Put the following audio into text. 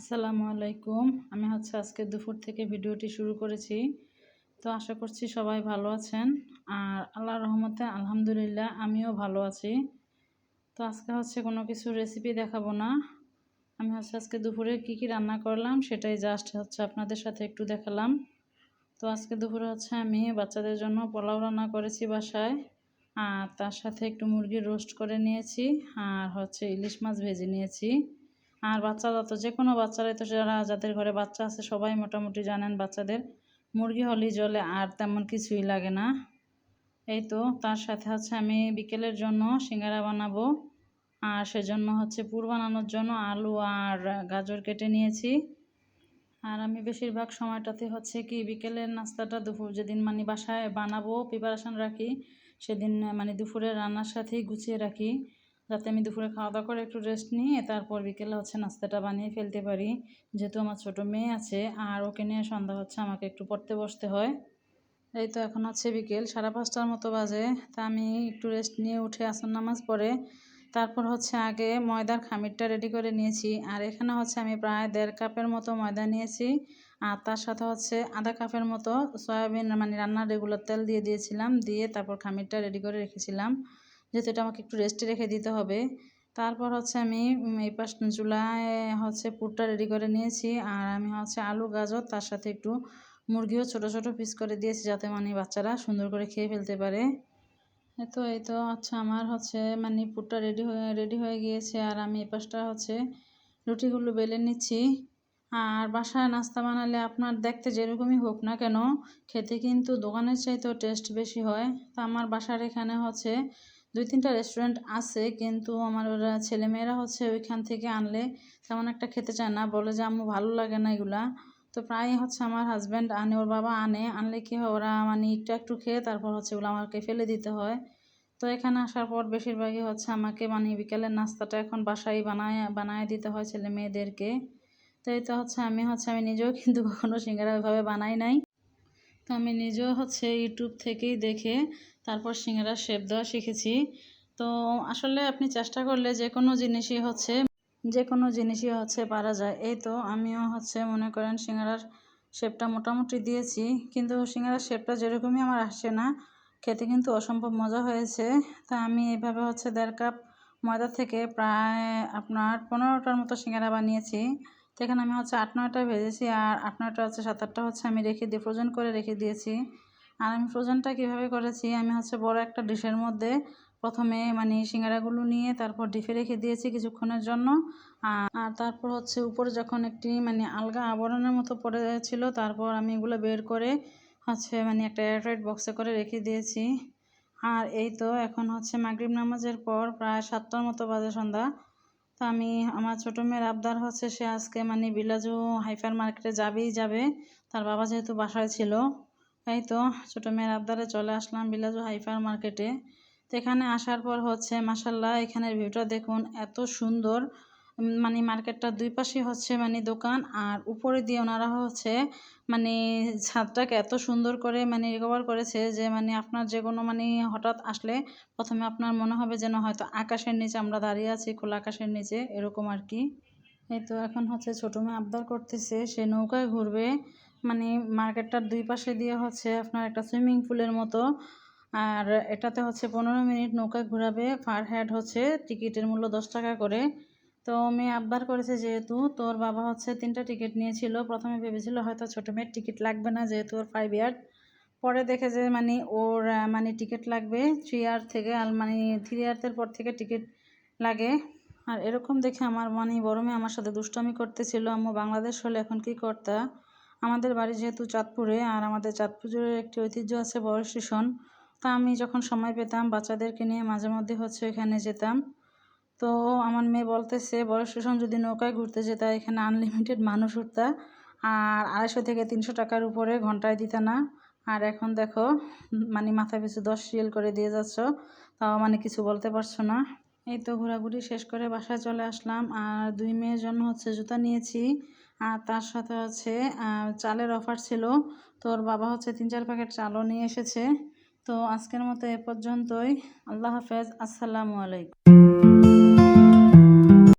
আসসালামু আলাইকুম। আমি হচ্ছে আজকে দুপুর থেকে ভিডিওটি শুরু করেছি। তো আশা করছি সবাই ভালো আছেন। আর আল্লাহর রহমতে আলহামদুলিল্লাহ আমিও ভালো আছি। তো আজকে হচ্ছে কোনো কিছু রেসিপি দেখাবো না। আমি হচ্ছে আজকে দুপুরে কি কি রান্না করলাম সেটাই জাস্ট হচ্ছে আপনাদের সাথে একটু দেখালাম। তো আজকে দুপুরে হচ্ছে আমি বাচ্চাদের জন্য পোলাও রান্না করেছি বাসায়। আর তার সাথে একটু মুরগির রোস্ট করে নিয়েছি। আর হচ্ছে ইলিশ মাছ ভেজে নিয়েছি। আর বাচ্চারা তো যে কোনো বাচ্চারাই তো যারা যাদের ঘরে বাচ্চা আছে, সবাই মোটামুটি জানেন বাচ্চাদের। মুরগি হলেই জলে আর তেমন কিছুই লাগে না। এই তো, তার সাথে হচ্ছে আমি বিকেলের জন্য সিঙ্গারা বানাবো। আর সেজন্য হচ্ছে পুর বানানোর জন্য আলু আর গাজর কেটে নিয়েছি। আর আমি বেশিরভাগ সময়টাতে হচ্ছে কি, বিকেলের নাস্তাটা দুপুর যেদিন মানে বাসায় বানাবো প্রিপারেশান রাখি, সেদিন মানে দুপুরের রান্নার সাথেই গুছিয়ে রাখি। যাতে আমি দুপুরে খাওয়া দাওয়া করে একটু রেস্ট নিয়ে তারপর বিকেলে হচ্ছে নাস্তাটা বানিয়ে ফেলতে পারি। যেহেতু আমার ছোটো মেয়ে আছে আর ওকে নিয়ে সন্ধ্যা হচ্ছে আমাকে একটু পড়তে বসতে হয়। এই তো এখন হচ্ছে বিকেল, সাড়ে পাঁচটার মতো বাজে। তা আমি একটু রেস্ট নিয়ে উঠে আসন নামাজ পড়ে, তারপর হচ্ছে আগে ময়দার খামিরটা রেডি করে নিয়েছি। আর এখানে হচ্ছে আমি প্রায় দেড় কাপের মতো ময়দা নিয়েছি। আর তার সাথে হচ্ছে আধা কাপের মতো সয়াবিন মানে রান্নার রেগুলার তেল দিয়ে দিয়েছিলাম, দিয়ে তারপর খামিরটা রেডি করে রেখেছিলাম। যেহেতু এটা আমাকে একটু রেস্টে রেখে দিতে হবে। তারপর হচ্ছে আমি এই পাশ চুলায় হচ্ছে পুরটা রেডি করে নিয়েছি। আর আমি হচ্ছে আলু, গাজর, তার সাথে একটু মুরগিও ছোট ছোট পিস করে দিয়েছি যাতে মানে বাচ্চারা সুন্দর করে খেয়ে ফেলতে পারে। তো এই তো হচ্ছে আমার হচ্ছে মানে পুরটা রেডি হয়ে রেডি হয়ে গিয়েছে। আর আমি এই পাশটা হচ্ছে রুটিগুলো বেলে নিচ্ছি। আর বাসায় নাস্তা বানালে আপনার দেখতে যেরকমই হোক না কেন, খেতে কিন্তু দোকানের চাইতেও টেস্ট বেশি হয়। তা আমার বাসার এখানে হচ্ছে দুই তিনটা রেস্টুরেন্ট আছে, কিন্তু আমার ওরা ছেলেমেয়েরা হচ্ছে ওইখান থেকে আনলে তেমন একটা খেতে চায় না। বলে যে, আম্মু, ভালো লাগে না এগুলা। তো প্রায়ই হচ্ছে আমার হাজব্যান্ড আনে, ওর বাবা আনে। আনলে কি হয়, ওরা মানে একটু একটু খেয়ে তারপর হচ্ছে ওগুলো আমাকে ফেলে দিতে হয়। তো এখানে আসার পর বেশিরভাগই হচ্ছে আমাকে মানে বিকেলের নাস্তাটা এখন বাসায় বানায় বানায় দিতে হয় ছেলে মেয়েদেরকে তো তো হচ্ছে আমি হচ্ছে আমি নিজেও কিন্তু কখনো সিঙ্গারা ওইভাবে বানাই নাই। তো আমি নিজেও হচ্ছে ইউটিউব থেকেই দেখে তারপর সিঙ্গারার শেপ দেওয়া শিখেছি। তো আসলে আপনি চেষ্টা করলে যে কোনো জিনিসই হচ্ছে, যে কোনো জিনিসই হচ্ছে পারা যায়। এই তো আমিও হচ্ছে মনে করেন সিঙ্গারার শেপটা মোটামুটি দিয়েছি। কিন্তু সিঙ্গারার শেপটা যেরকমই আমার আসছে না, খেতে কিন্তু অসম্ভব মজা হয়েছে। তা আমি এইভাবে হচ্ছে দেড় কাপ ময়দা থেকে প্রায় আপনার পনেরোটার মতো সিঙ্গারা বানিয়েছি। এখানে আমি হচ্ছে আট নয়টা ভেজেছি আর আট, নয়টা হচ্ছে সাত, আটটা হচ্ছে আমি রেখে দিয়ে ফ্রোজেন করে রেখে দিয়েছি। আর আমি ফ্রোজেনটা কীভাবে করেছি? আমি হচ্ছে বড় একটা ডিশের মধ্যে প্রথমে মানে সিঙ্গারাগুলো নিয়ে তারপর ডিপে রেখে দিয়েছি কিছুক্ষণের জন্য। আর তারপর হচ্ছে উপরে যখন একটি মানে আলগা আবরণের মতো পড়ে ছিল তারপর আমি এগুলো বের করে হচ্ছে মানে একটা এয়ারটাইট বক্সে করে রেখে দিয়েছি। আর এই তো এখন হচ্ছে মাগরিব নামাজের পর প্রায় সাতটার মতো বাজে সন্ধ্যা। তো আমি, আমার ছোটো মেয়ের আবদার হচ্ছে সে আজকে মানে বিলাজু হাইফার মার্কেটে যাবেই যাবে। তার বাবা যেহেতু বাসায় ছিল, এই তো ছোটো মেয়ের আবদারে চলে আসলাম বিলাজু হাইফার মার্কেটে। তো এখানে আসার পর হচ্ছে মাসাল্লাহ এখানের ভিউটা দেখুন, এত সুন্দর। মানে মার্কেটটার দুই পাশে হচ্ছে মানে দোকান আর উপরে দিয়ে ওনারা হচ্ছে মানে ছাদটাকে এত সুন্দর করে মানে রিকভার করেছে যে মানে আপনার যে কোনো মানে হঠাৎ আসলে প্রথমে আপনার মনে হবে যেন হয়তো আকাশের নিচে আমরা দাঁড়িয়ে আছি, খোলা আকাশের নিচে, এরকম আর কি। এই তো এখন হচ্ছে ছোটো মেয়ে আবদার করতেছে, সে নৌকায় ঘুরবে। মানে মার্কেটটার দুই পাশে দিয়ে হচ্ছে আপনার একটা সুইমিং পুলের মতো আর এটাতে হচ্ছে পনেরো মিনিট নৌকা ঘোরাবে। পার হেড হচ্ছে টিকিটের মূল্য দশ টাকা করে। তো মেয়ে আবদার করেছে যেহেতু, তোর বাবা হচ্ছে তিনটা টিকিট নিয়েছিল। প্রথমে ভেবেছিল হয়তো ছোটো মেয়ের টিকিট লাগবে না যেহেতু ওর ফাইভ ইয়ার পরে দেখে যে মানে ওর মানে টিকিট লাগবে। থ্রি ইয়ার থেকে আর মানে থ্রি ইয়ার্সের পর থেকে টিকিট লাগে। আর এরকম দেখে আমার মানে বড় মেয়ে আমার সাথে দুষ্টামি করতেছিল। আম্মু, বাংলাদেশ হলে এখন কি করতা? আমাদের বাড়ি যেহেতু চাঁদপুরে, আর আমাদের চাঁদপুরের একটি ঐতিহ্য আছে বড় স্টেশন। তা আমি যখন সময় পেতাম, বাচ্চাদেরকে নিয়ে মাঝে মধ্যে হচ্ছে এখানে যেতাম। তো আমার মেয়ে বলতেছে, বড় স্টেশন যদি নৌকায় ঘুরতে যেতা, এখানে আনলিমিটেড মানুষ উঠতা। আর আড়াইশো থেকে তিনশো টাকার উপরে ঘন্টায় দিত না। আর এখন দেখো মানে মাথা পিছু দশ রিয়েল করে দিয়ে যাচ্ছ, তাও মানে কিছু বলতে পারছ না। এই তো ঘোরাঘুরি শেষ করে বাসায় চলে আসলাম। আর দুই মেয়ের জন্য হচ্ছে জুতা নিয়েছি। আর তার সাথে হচ্ছে চালের অফার ছিল। তোর বাবা হচ্ছে তিন চার প্যাকেট চালও নিয়ে এসেছে। তো আজকের মতো এ পর্যন্তই। আল্লাহ হাফেজ। আসসালামু আলাইকুম।